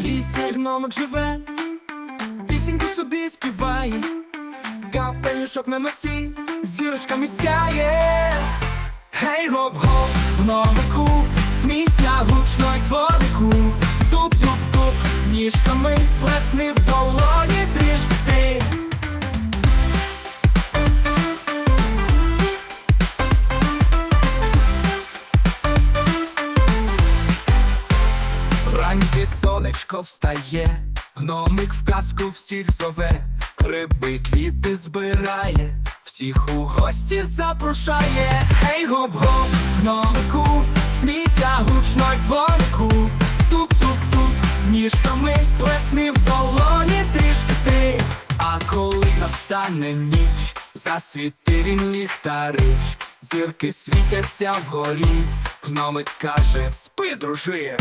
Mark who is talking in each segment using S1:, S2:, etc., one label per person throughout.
S1: лісі гномик живе, пісеньку собі співає, капелюшок на носі, зірочками сяє. Гей, гоп в новику, смійся гучно й дзвонику, туп-туп-туп, ніжками плесни в долоні трішки Вранці сонечко встає, гномик в казку всіх зове, гриби квіти збирає, всіх у гості запрошає. Гей, гоп-гоп, гномику, смійся гучно й дзвонику, туп-туп-туп, ніжками плесни в долоні трішки ти. А коли настане ніч, засвіти він ліхтарич, зірки світяться вгорі, гномик каже, спи, дружиє.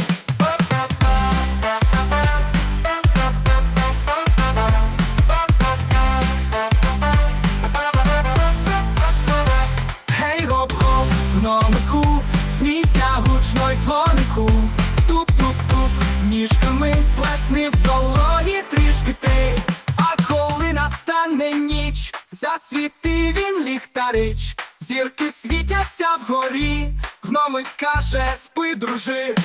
S1: Гномику, смійся гучно й дзвонику, туп-туп-туп, ніжками плесни в долоні трішки ти. А коли настане ніч, засвіти він ліхтарич, зірки світяться вгорі, гномик каже, спи, дружи.